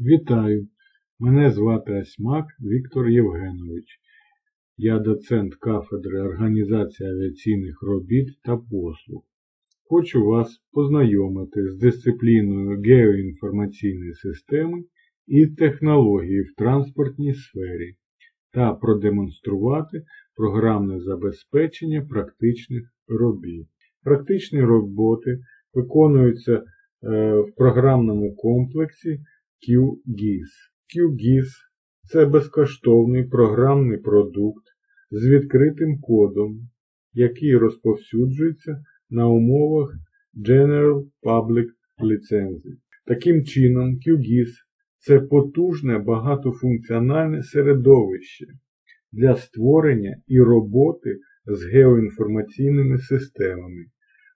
Вітаю! Мене звати Асьмак Віктор Євгенович. Я доцент кафедри організації авіаційних робіт та послуг. Хочу вас познайомити з дисципліною геоінформаційної системи і технології в транспортній сфері та продемонструвати програмне забезпечення практичних робіт. Практичні роботи виконуються е, в програмному комплексі QGIS. QGIS – це безкоштовний програмний продукт з відкритим кодом, який розповсюджується на умовах General Public License. Таким чином, QGIS – це потужне багатофункціональне середовище для створення і роботи з геоінформаційними системами,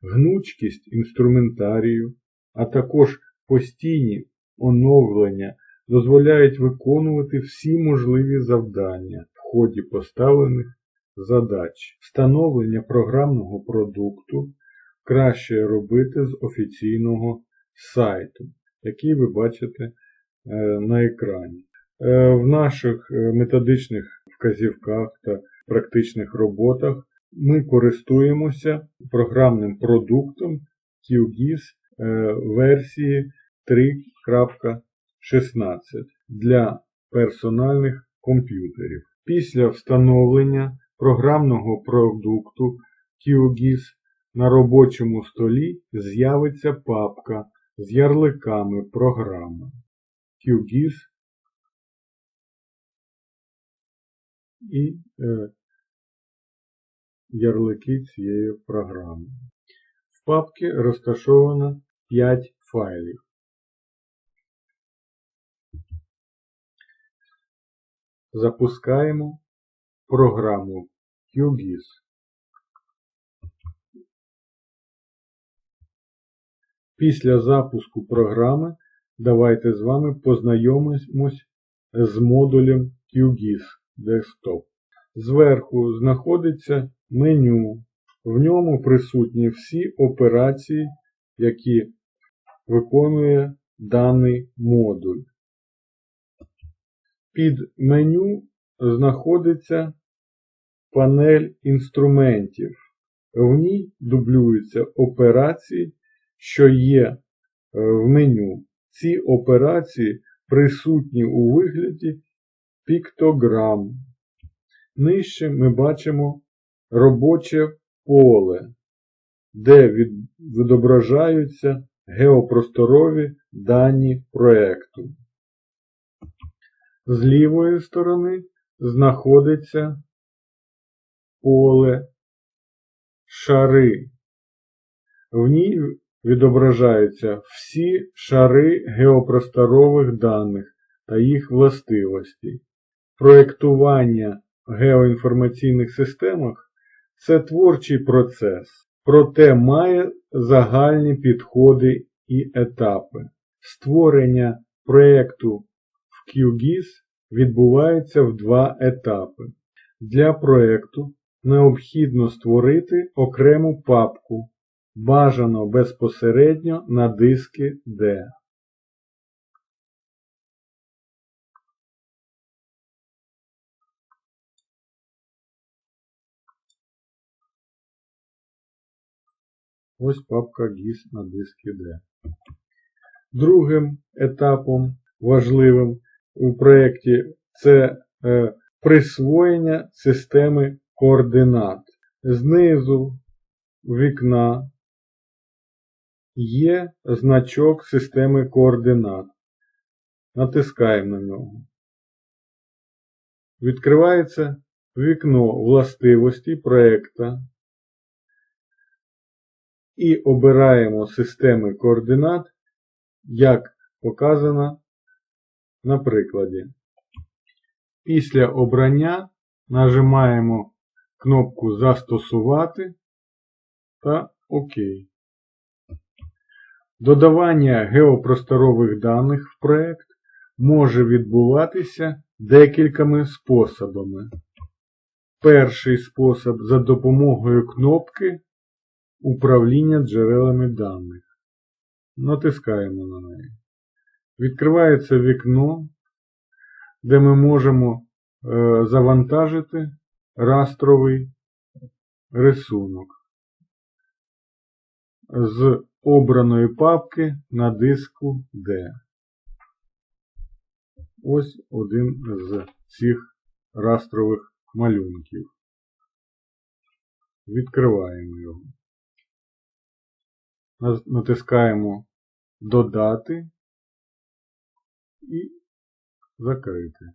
гнучкість інструментарію, а також постійні оновлення дозволяють виконувати всі можливі завдання в ході поставлених задач. Встановлення програмного продукту краще робити з офіційного сайту, який ви бачите е, на екрані. Е, в наших е, методичних вказівках та практичних роботах ми користуємося програмним продуктом QGIS версії 3 16 для персональних комп'ютерів. Після встановлення програмного продукту QGIS на робочому столі з'явиться папка з ярликами програми QGIS і е, ярлики цієї програми. В папці розташовано 5 файлів. Запускаємо програму QGIS. Після запуску програми давайте з вами познайомимось з модулем QGIS Desktop. Зверху знаходиться меню. В ньому присутні всі операції, які виконує даний модуль. Під меню знаходиться панель інструментів. В ній дублюються операції, що є е, в меню. Ці операції присутні у вигляді піктограм. Нижче ми бачимо робоче поле, де відображаються геопросторові дані проекту. З лівої сторони знаходиться поле шари. В ній відображаються всі шари геопросторових даних та їх властивості. Проєктування в геоінформаційних системах це творчий процес, проте має загальні підходи і етапи. Створення проєкту QGIS відбувається в два етапи. Для проєкту необхідно створити окрему папку, бажано безпосередньо на диски D. Ось папка GIS на дискі D. Другим етапом важливим у проєкті це е, присвоєння системи координат. Знизу вікна є значок системи координат. Натискаємо на нього. Відкривається вікно властивості проєкта і обираємо системи координат, як показано на прикладі. Після обрання нажимаємо кнопку Застосувати та ОК. Додавання геопросторових даних в проект може відбуватися декількома способами. Перший спосіб за допомогою кнопки Управління джерелами даних. Натискаємо на неї. Відкривається вікно, де ми можемо е, завантажити растровий рисунок з обраної папки на диску D. Ось один з цих растрових малюнків. Відкриваємо його. Натискаємо Додати і закрити.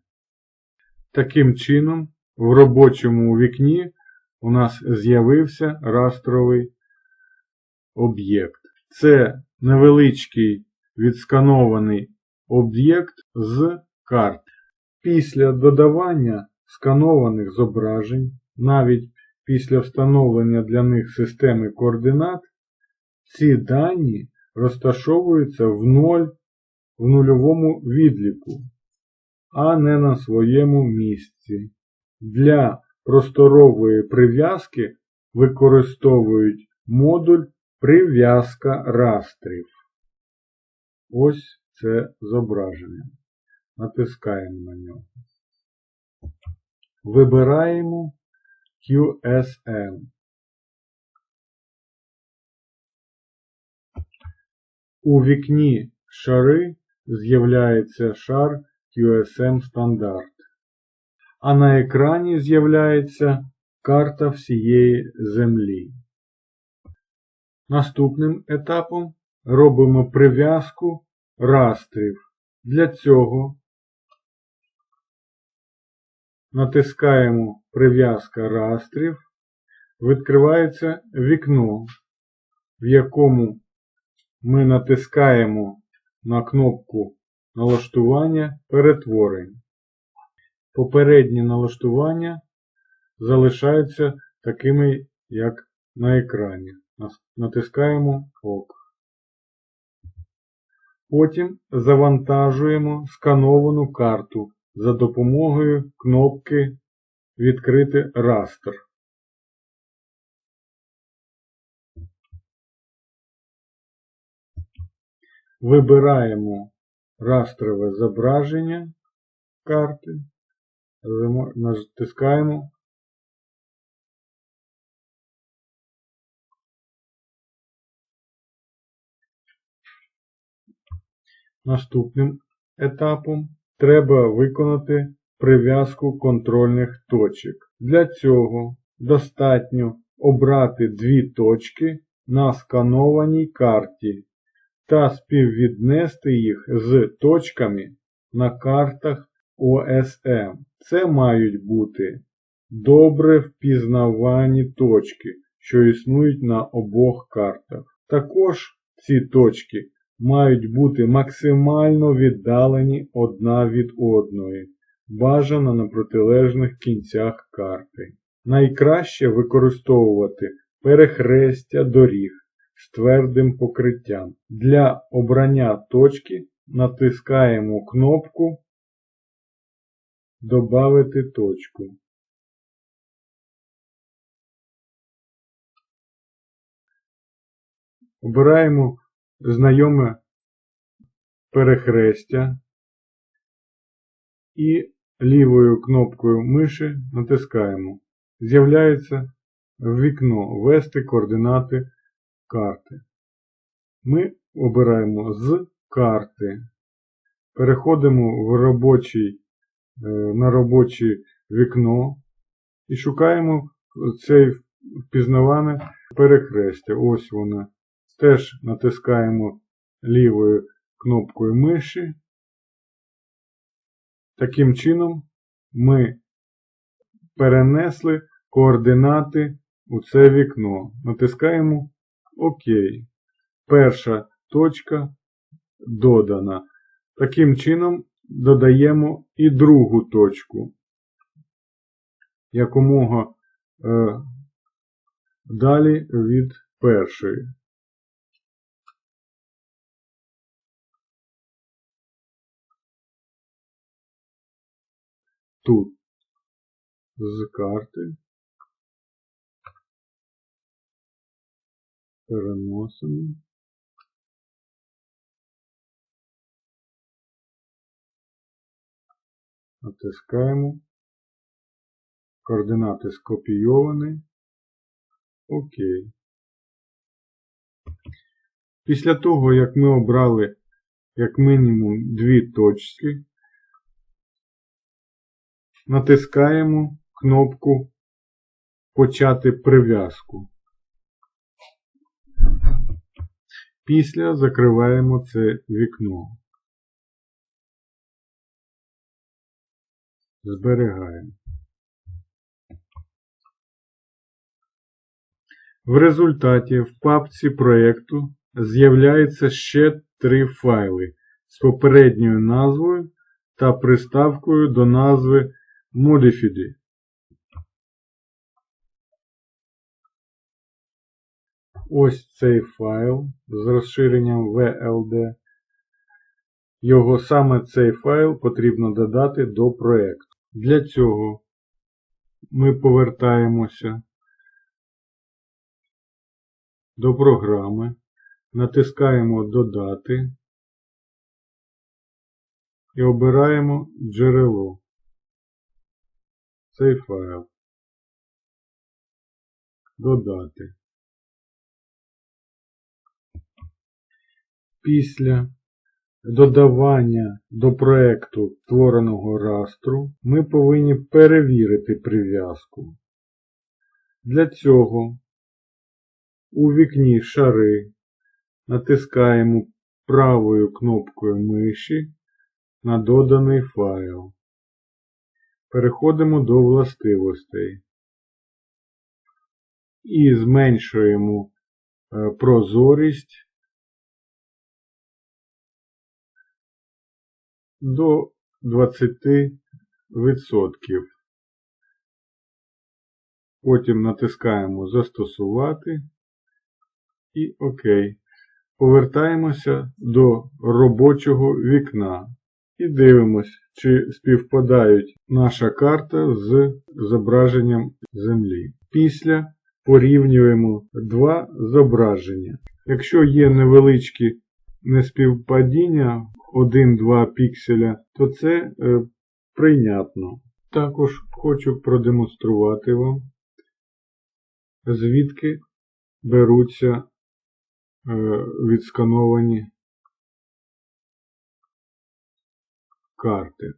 Таким чином, в робочому вікні у нас з'явився растровий об'єкт. Це невеличкий відсканований об'єкт з карт. Після додавання сканованих зображень, навіть після встановлення для них системи координат, ці дані розташовуються в ноль в нульовому відліку, а не на своєму місці. Для просторової прив'язки використовують модуль прив'язка растрів. Ось це зображення. Натискаємо на нього. Вибираємо QSM. У вікні шари з'являється шар QSM стандарт, а на екрані з'являється карта всієї Землі. Наступним етапом робимо прив'язку растрів. Для цього натискаємо прив'язка растрів, відкривається вікно, в якому ми натискаємо на кнопку налаштування перетворень. Попередні налаштування залишаються такими, як на екрані. Натискаємо ОК. Потім завантажуємо скановану карту за допомогою кнопки Відкрити растр. Вибираємо растрове зображення карти, натискаємо. Наступним етапом треба виконати прив'язку контрольних точок. Для цього достатньо обрати дві точки на сканованій карті та співвіднести їх з точками на картах ОСМ. Це мають бути добре впізнавані точки, що існують на обох картах. Також ці точки мають бути максимально віддалені одна від одної, бажано на протилежних кінцях карти. Найкраще використовувати перехрестя доріг з твердим покриттям. Для обрання точки натискаємо кнопку Добавити точку. Обираємо знайоме перехрестя і лівою кнопкою миші натискаємо. З'являється вікно Ввести координати карти. Ми обираємо з карти, переходимо в робочий, е, на робоче вікно і шукаємо цей впізнаване перехрестя. Ось воно. Теж натискаємо лівою кнопкою миші. Таким чином ми перенесли координати у це вікно. Натискаємо ОК. Перша точка додана. Таким чином додаємо і другу точку. Якомога е, далі від першої. тут з карти. Переносимо. Натискаємо. Координати скопійовані. Окей. Після того, як ми обрали як мінімум дві точки, натискаємо кнопку Почати прив'язку. Після закриваємо це вікно. Зберігаємо. В результаті в папці проєкту з'являється ще три файли з попередньою назвою та приставкою до назви Modified. Ось цей файл з розширенням VLD. Його саме цей файл потрібно додати до проєкту. Для цього ми повертаємося до програми, натискаємо Додати і обираємо джерело. Цей файл. Додати. Після додавання до проекту створеного растру ми повинні перевірити прив'язку. Для цього у вікні шари натискаємо правою кнопкою миші на доданий файл. Переходимо до властивостей і зменшуємо е, прозорість до 20%. Потім натискаємо Застосувати і ОК. Повертаємося до робочого вікна і дивимось, чи співпадають наша карта з зображенням Землі. Після порівнюємо два зображення. Якщо є невеличкі неспівпадіння 1-2 пікселя, то це е, прийнятно. Також хочу продемонструвати вам, звідки беруться е, відскановані карти.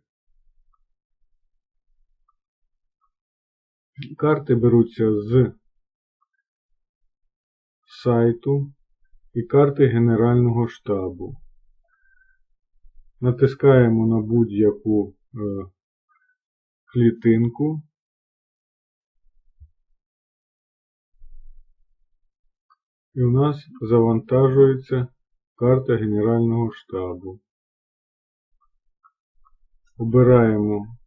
Карти беруться з сайту і карти Генерального штабу. Натискаємо на будь-яку е, клітинку. І у нас завантажується карта Генерального штабу. Обираємо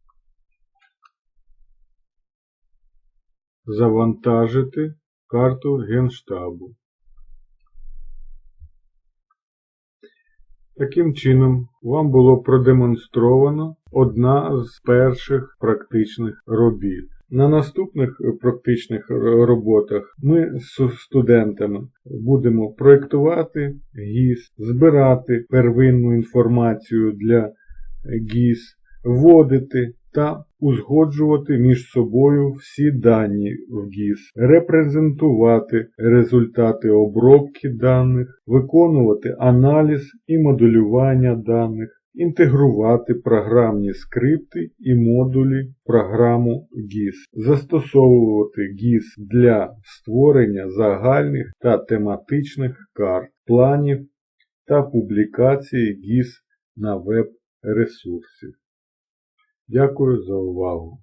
Завантажити карту Генштабу. Таким чином, вам було продемонстровано одна з перших практичних робіт. На наступних практичних роботах ми з студентами будемо проєктувати ГІС, збирати первинну інформацію для ГІС, вводити та узгоджувати між собою всі дані в ГІС, репрезентувати результати обробки даних, виконувати аналіз і моделювання даних, інтегрувати програмні скрипти і модулі в програму ГІС, застосовувати ГІС для створення загальних та тематичних карт, планів та публікації ГІС на веб-ресурсі. Дякую за увагу!